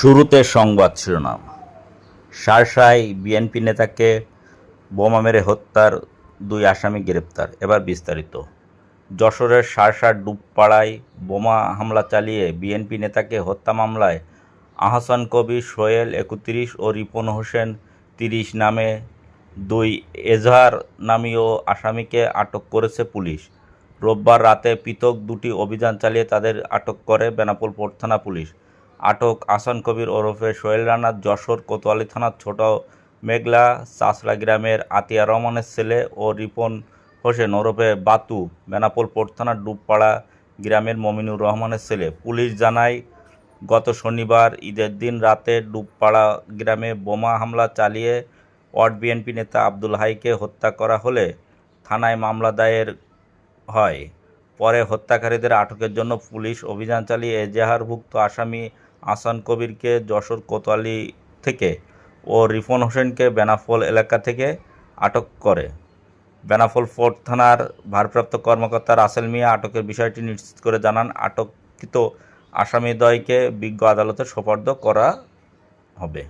শুরুতে সংবাদ শিরোনাম। শার্শায় বিএনপি নেতাকে বোমা মেরে হত্যার দুই আসামি গ্রেপ্তার। এবার বিস্তারিত। যশোরের শার্শার ডুবপাড়ায় বোমা হামলা চালিয়ে বিএনপি নেতাকে হত্যা মামলায় আহসান কবি, সোহেল একত্রিশ ও রিপন হোসেন তিরিশ নামে দুই এজাহার নামীয় আসামিকে আটক করেছে পুলিশ। রোববার রাতে পৃথক দুটি অভিযান চালিয়ে তাদের আটক করে বেনাপোল থানা পুলিশ। আটক আসান কবির ওরফে সোহেল রানার যশোর কোতোয়ালি থানার ছোট মেঘলা চাষড়া গ্রামের আতিয়া রহমানের ছেলে ও রিপন হোসেন ওরফে বাতু, বেনাপোল পোর্ট থানার ডুবপাড়া গ্রামের মমিনুর রহমানের ছেলে। পুলিশ জানায়, গত শনিবার ঈদের দিন রাতে ডুবপাড়া গ্রামে বোমা হামলা চালিয়ে ওয়ার্ড বিএনপি নেতা আব্দুল হাইকে হত্যা করা হলে থানায় মামলা দায়ের হয়। পরে হত্যাকারীদের আটকের জন্য পুলিশ অভিযান চালিয়ে এজাহারভুক্ত আসামি আসান কবিরকে যশোর কোতোয়ালি থেকে ও রিফন হোসেনকে বেনাফল এলাকা থেকে আটক করে। বেনাফল ফোর্ট থানার ভারপ্রাপ্ত কর্মকর্তা রাসেল মিয়া আটকের বিষয়টি নিশ্চিত করে জানান, আটককৃত আসামিদ্বয়কে বিজ্ঞ আদালতে সোপর্দ করা হবে।